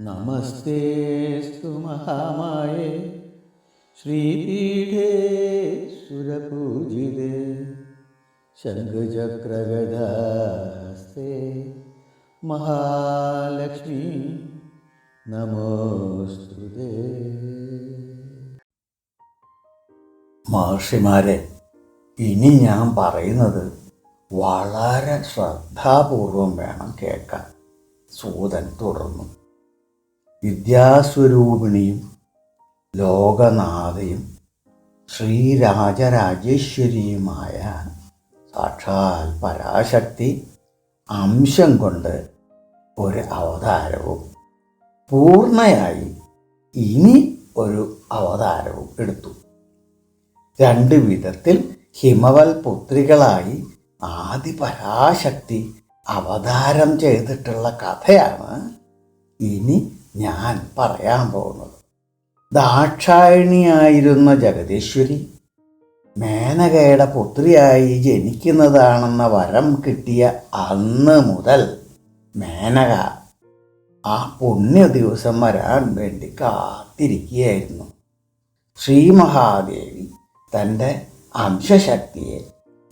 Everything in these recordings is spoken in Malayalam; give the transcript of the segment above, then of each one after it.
നമസ്തേസ്തു മഹാമായേ. ശ്രീപീഠേ സുരപൂജിതേ. ശംഖചക്രഗദാസ്തേ. മഹാലക്ഷ്മി നമോസ്തുതേ. മഹർഷിമാരെ ഇനി ഞാൻ പറയുന്നത് വളരെ ശ്രദ്ധാപൂർവം വേണം കേൾക്കാൻ. സൂതൻ തുടർന്നു. വിദ്യാസ്വരൂപിണിയും ലോകനാഥയും ശ്രീരാജരാജേശ്വരിയുമായ സാക്ഷാൽ പരാശക്തി അംശം കൊണ്ട് ഒരു അവതാരവും പൂർണയായി ഇനി ഒരു അവതാരവും എടുത്തു. രണ്ട് വിധത്തിൽ ഹിമവൽ പുത്രികളായി ആദിപരാശക്തി അവതാരം ചെയ്തിട്ടുള്ള കഥയാണ് ഇനി ഞാൻ പറയാൻ പോകുന്നത്. ദാക്ഷായണിയായിരുന്ന ജഗദീശ്വരി മേനകയുടെ പുത്രിയായി ജനിക്കുന്നതാണെന്ന വരം കിട്ടിയ അന്ന് മുതൽ മേനക ആ പുണ്യ ദിവസം വരാൻ വേണ്ടി കാത്തിരിക്കുകയായിരുന്നു. ശ്രീ മഹാദേവി തന്റെ അംശശക്തിയെ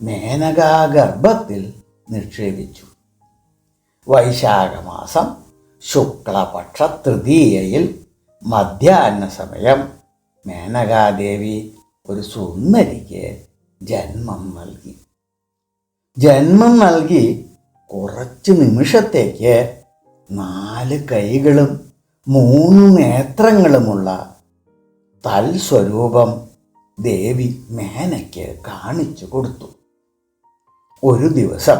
മേനകാഗർഭത്തിൽ നിക്ഷേപിച്ചു. വൈശാഖമാസം ശുക്ലപക്ഷ തൃതീയയിൽ മധ്യാഹ്ന സമയം. മേനകാദേവി ഒരു സുന്ദരിക്ക് ജന്മം നൽകി. ജന്മം നൽകി കുറച്ച് നിമിഷത്തേക്ക് നാല് കൈകളും മൂന്ന് നേത്രങ്ങളുമുള്ള തൽസ്വരൂപം ദേവി മേനയ്ക്ക് കാണിച്ചു കൊടുത്തു. ഒരു ദിവസം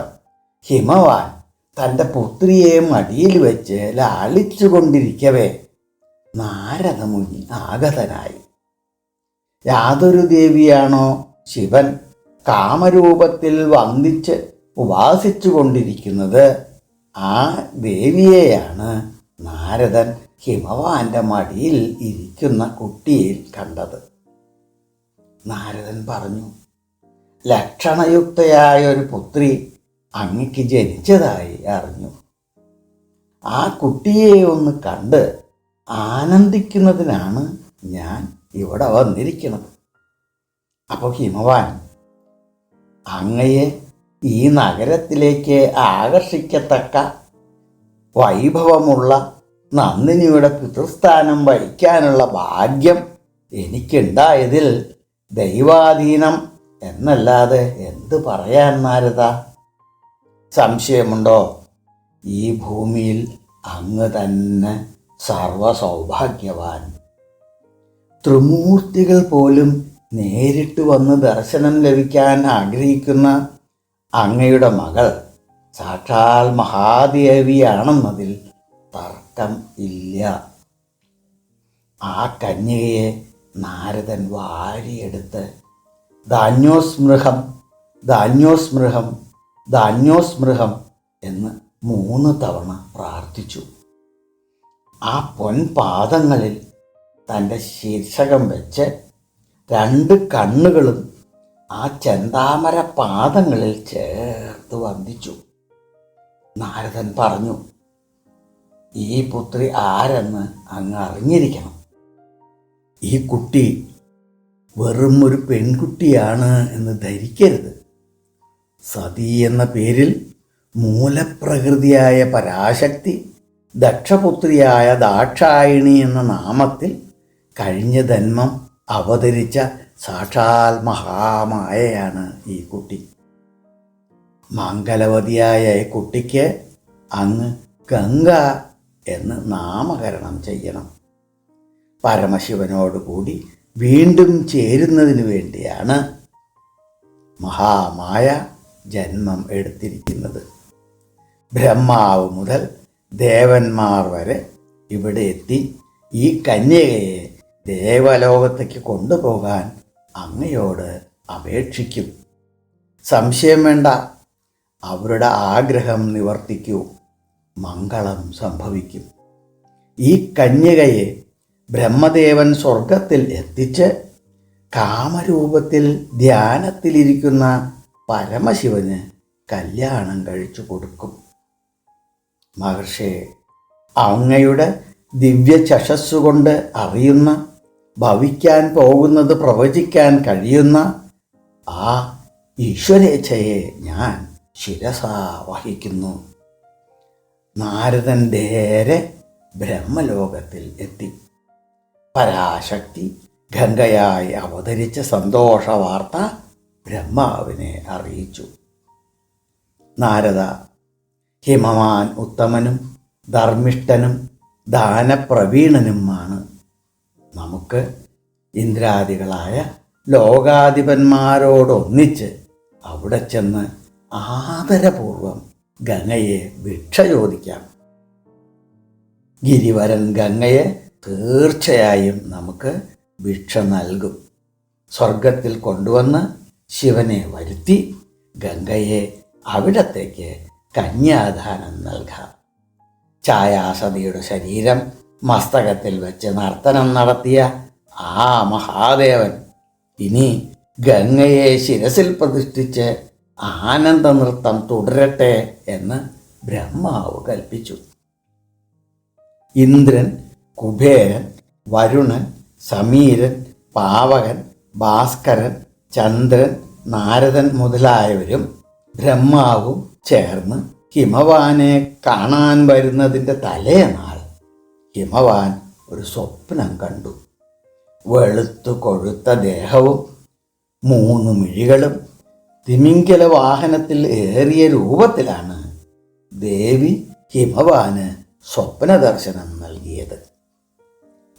ഹിമവാൻ തന്റെ പുത്രിയെ മടിയിൽ വെച്ച് ലാളിച്ചു കൊണ്ടിരിക്കവേ നാരദമുനി ആഗതനായി യാതൊരു ദേവിയാണോ ശിവൻ? കാമരൂപത്തിൽ വന്ദിച്ച് ഉപാസിച്ചു കൊണ്ടിരിക്കുന്നത് ആ ദേവിയെയാണ് നാരദൻ ഹിമവാന്റെ മടിയിൽ ഇരിക്കുന്ന കുട്ടിയിൽ കണ്ടത്. നാരദൻ പറഞ്ഞു ലക്ഷണയുക്തയായ ഒരു പുത്രി അങ്ങക്ക് ജനിച്ചതായി അറിഞ്ഞു. ആ കുട്ടിയെ ഒന്ന് കണ്ട് ആനന്ദിക്കുന്നതിനാണ് ഞാൻ ഇവിടെ വന്നിരിക്കുന്നത്. അപ്പോൾ ഹിമവാൻ അങ്ങയെ ഈ നഗരത്തിലേക്ക് ആകർഷിക്കത്തക്ക വൈഭവമുള്ള നന്ദിനിയുടെ പിതൃസ്ഥാനം വഹിക്കാനുള്ള ഭാഗ്യം എനിക്കുണ്ടായതിൽ ദൈവാധീനം എന്നല്ലാതെ എന്ത് പറയാൻ നാരദ? സംശയമുണ്ടോ? ഈ ഭൂമിയിൽ അങ്ങ് തന്നെ സർവസൗഭാഗ്യവാൻ. ത്രിമൂർത്തികൾ പോലും നേരിട്ട് വന്ന് ദർശനം ലഭിക്കാൻ ആഗ്രഹിക്കുന്ന അങ്ങയുടെ മകൾ സാക്ഷാൽ മഹാദേവിയാണെന്നതിൽ തർക്കം ഇല്ല. ആ കന്യകയെ നാരദൻ വാരിയെടുത്ത് ധാന്യോസ്മൃഹം ധാന്യോസ്മൃഹം ധാന്യോസ്മൃഹം എന്ന് മൂന്ന് തവണ പ്രാർത്ഥിച്ചു. ആ പൊൻപാദങ്ങളിൽ തന്റെ ശീർഷകം വെച്ച് രണ്ട് കണ്ണുകളും ആ ചെന്താമര പാദങ്ങളിൽ ചേർത്ത് വന്ദിച്ചു നാരദൻ പറഞ്ഞു ഈ പുത്രി ആരെന്ന് അങ്ങ് അറിഞ്ഞിരിക്കണം. ഈ കുട്ടി വെറും ഒരു പെൺകുട്ടിയാണ് എന്ന് ധരിക്കരുത്. സതി എന്ന പേരിൽ മൂലപ്രകൃതിയായ പരാശക്തി ദക്ഷപുത്രിയായ ദാക്ഷായണി എന്ന നാമത്തിൽ കഴിഞ്ഞ ജന്മം അവതരിച്ച സാക്ഷാൽ മഹാമായയാണ് ഈ കുട്ടി. മംഗലവതിയായ ഈ കുട്ടിക്ക് അങ്ങ് ഗംഗ എന്ന് നാമകരണം ചെയ്യണം. പരമശിവനോട് കൂടി വീണ്ടും ചേരുന്നതിന് വേണ്ടിയാണ് മഹാമായ ജന്മം എടുത്തിരിക്കുന്നത്. ബ്രഹ്മാവ് മുതൽ ദേവന്മാർ വരെ ഇവിടെ എത്തി ഈ കന്യകയെ ദേവലോകത്തേക്ക് കൊണ്ടുപോകാൻ അങ്ങയോട് അപേക്ഷിക്കും. സംശയം വേണ്ട. അവരുടെ ആഗ്രഹം നിവർത്തിക്കൂ. മംഗളം സംഭവിക്കും. ഈ കന്യകയെ ബ്രഹ്മദേവൻ സ്വർഗത്തിൽ എത്തിച്ച് കാമരൂപത്തിൽ ധ്യാനത്തിലിരിക്കുന്ന പരമശിവന് കല്യാണം കഴിച്ചു കൊടുക്കും. മഹർഷി അങ്ങയുടെ ദിവ്യ ചഷസ്സുകൊണ്ട് അറിയുന്ന ഭവിക്കാൻ പോകുന്നത് പ്രവചിക്കാൻ കഴിയുന്ന ആ ഈശ്വരേച്ഛയെ ഞാൻ ശിരസാ വഹിക്കുന്നു. നാരദൻ നേരെ ബ്രഹ്മലോകത്തിൽ എത്തി. പരാശക്തി ഗംഗയായി അവതരിച്ച സന്തോഷ വാർത്ത ബ്രഹ്മാവിനെ അറിയിച്ചു. നാരദ ഹിമവാൻ ഉത്തമനും ധർമ്മിഷ്ഠനും ദാനപ്രവീണനുമാണ്. നമുക്ക് ഇന്ദ്രാദികളായ ലോകാധിപന്മാരോടൊന്നിച്ച് അവിടെ ചെന്ന് ആദരപൂർവം ഗംഗയെ ഭിക്ഷ ചോദിക്കാം ഗിരിവരൻ ഗംഗയെ തീർച്ചയായും നമുക്ക് ഭിക്ഷ നൽകും. സ്വർഗത്തിൽ കൊണ്ടുവന്ന് ശിവനെ വരുത്തി ഗംഗയെ അവിടത്തേക്ക് കന്യാദാനം നൽകാം. ഛായാസതിയുടെ ശരീരം മസ്തകത്തിൽ വെച്ച് നർത്തനം നടത്തിയ ആ മഹാദേവൻ ഇനി ഗംഗയെ ശിരസിൽ പ്രതിഷ്ഠിച്ച് ആനന്ദ നൃത്തം തുടരട്ടെ എന്ന് ബ്രഹ്മാവ് കൽപ്പിച്ചു. ഇന്ദ്രൻ കുബേരൻ വരുണൻ സമീരൻ പാവകൻ ഭാസ്കരൻ ചന്ദ്രൻ നാരദൻ മുതലായവരും ബ്രഹ്മാവും ചേർന്ന് ഹിമവാനെ കാണാൻ വരുന്നതിന്റെ തലേനാൾ ഹിമവാൻ ഒരു സ്വപ്നം കണ്ടു. വെളുത്തു കൊഴുത്ത ദേഹവും മൂന്ന് മിഴികളും തിമിങ്കല വാഹനത്തിൽ ഏറിയ രൂപത്തിലാണ് ദേവി ഹിമവാന് സ്വപ്ന ദർശനം നൽകിയത്.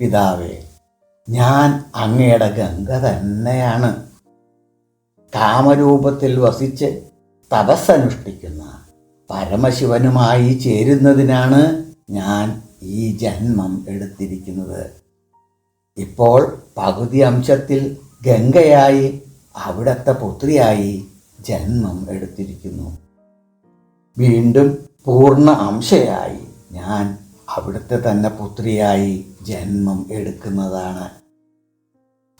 പിതാവേ ഞാൻ അങ്ങയുടെ ഗംഗ തന്നെയാണ്. കാമരൂപത്തിൽ വസിച്ച് തപസ്സനുഷ്ഠിക്കുന്ന പരമശിവനുമായി ചേരുന്നതിനാണ് ഞാൻ ഈ ജന്മം എടുത്തിരിക്കുന്നത്. ഇപ്പോൾ പകുതി അംശത്തിൽ ഗംഗയായി അവിടത്തെ പുത്രിയായി ജന്മം എടുത്തിരിക്കുന്നു. വീണ്ടും പൂർണ അംശയായി ഞാൻ അവിടുത്തെ തന്നെ പുത്രിയായി ജന്മം എടുക്കുന്നതാണ്.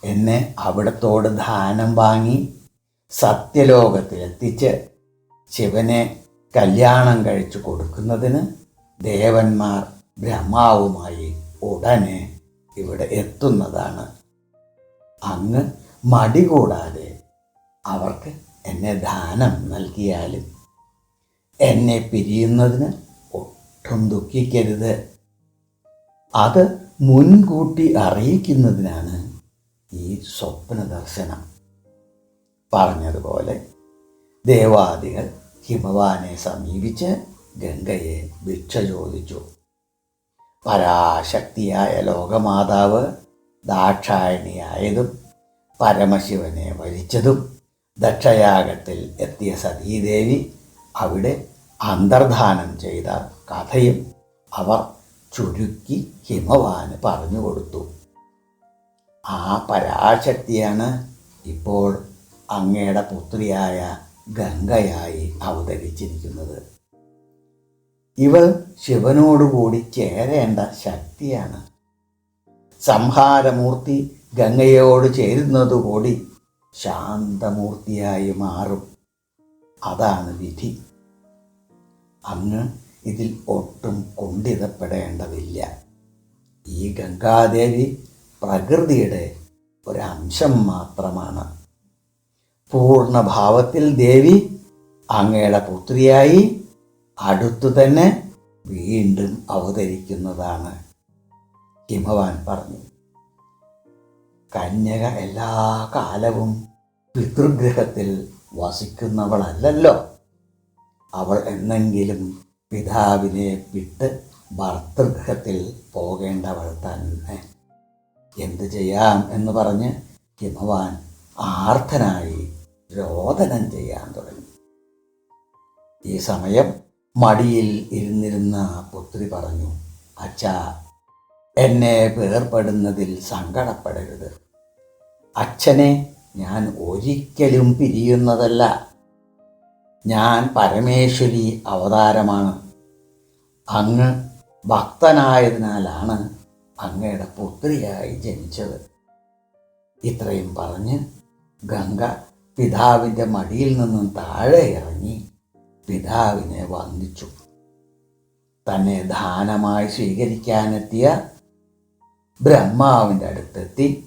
എന്നെ അവിടത്തോട് ദാനം വാങ്ങി സത്യലോകത്തിലെത്തിച്ച് ശിവനെ കല്യാണം കഴിച്ചു കൊടുക്കുന്നതിന് ദേവന്മാർ ബ്രഹ്മാവുമായി ഉടനെ ഇവിടെ എത്തുന്നതാണ്. അങ്ങ് മടി കൂടാതെ അവർക്ക് എന്നെ ദാനം നൽകിയാലും എന്നെ പിരിയുന്നതിന് ഒട്ടും ദുഃഖിക്കരുത്. അത് മുൻകൂട്ടി അറിയിക്കുന്നതിനാണ് ഈ സ്വപ്ന ദർശനം പറഞ്ഞതുപോലെ ദേവാദികൾ ഹിമവാനെ സമീപിച്ച് ഗംഗയെ ഭിക്ഷ ചോദിച്ചു. പരാശക്തിയായ ലോകമാതാവ് ദാക്ഷായണിയായതും പരമശിവനെ വരിച്ചതും ദക്ഷയാഗത്തിൽ എത്തിയ സതീദേവി അവിടെ അന്തർധാനം ചെയ്ത കഥയും അവർ ചുരുക്കി ഹിമവാന് പറഞ്ഞു കൊടുത്തു. ആ പരാശക്തിയാണ് ഇപ്പോൾ അങ്ങയുടെ പുത്രിയായ ഗംഗയായി അവതരിച്ചിരിക്കുന്നത്. ഇവൾ ശിവനോടുകൂടി ചേരേണ്ട ശക്തിയാണ്. സംഹാരമൂർത്തി ഗംഗയോട് ചേരുന്നതുകൂടി ശാന്തമൂർത്തിയായി മാറും. അതാണ് വിധി. അങ്ങ് ഇതിൽ ഒട്ടും കുണ്ഠിതപ്പെടേണ്ടതില്ല. ഈ ഗംഗാദേവി പ്രകൃതിയുടെ ഒരംശം മാത്രമാണ്. പൂർണഭാവത്തിൽ ദേവി അങ്ങയുടെ പുത്രിയായി അടുത്തു തന്നെ വീണ്ടും അവതരിക്കുന്നതാണ്. ഹിമവാൻ പറഞ്ഞു കന്യക എല്ലാ കാലവും പിതൃഗ്രഹത്തിൽ വസിക്കുന്നവളല്ലല്ലോ. അവൾ എന്നെങ്കിലും പിതാവിനെ വിട്ട് ഭർത്തൃഗ്രഹത്തിൽ പോകേണ്ടവൾ തന്നെ. എന്തു ചെയ്യാം? എന്ന് പറഞ്ഞ് ഹിമവാൻ ആർത്തനായി രോദനം ചെയ്യാൻ തുടങ്ങി. ഈ സമയം മടിയിൽ ഇരുന്നിരുന്ന പുത്രി പറഞ്ഞു അച്ഛ എന്നെ വേർപെടുന്നതിൽ സങ്കടപ്പെടരുത്. അച്ഛനെ ഞാൻ ഒരിക്കലും പിരിയുന്നതല്ല. ഞാൻ പരമേശ്വരി അവതാരമാണ്. അങ്ങ് ഭക്തനായതിനാലാണ് അങ്ങയുടെ പുത്രിയായി ജനിച്ചത്. ഇത്രയും പറഞ്ഞ് ഗംഗ പിതാവിന്റെ മടിയിൽ നിന്നും താഴെ ഇറങ്ങി പിതാവിനെ വന്ദിച്ചു. തന്നെ ദാനമായി സ്വീകരിക്കാനെത്തിയ ബ്രഹ്മാവിന്റെ അടുത്തെത്തി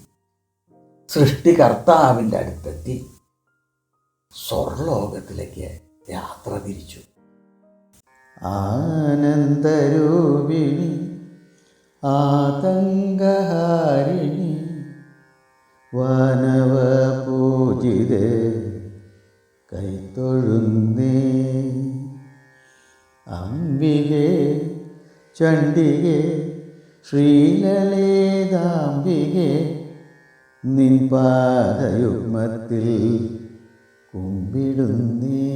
സൃഷ്ടികർത്താവിന്റെ അടുത്തെത്തി സ്വർലോകത്തിലേക്ക് യാത്ര തിരിച്ചു. ആനന്ദരൂപിണി ആതങ്കഹാരിണി വാനവപൂജിതേ കൈത്തൊഴുന്നേ അംബികേ ചണ്ഡികേ ശ്രീലളിതാംബികെ നിൻ പാദയുഗ്മത്തിൽ കുമ്പിടുന്നേ.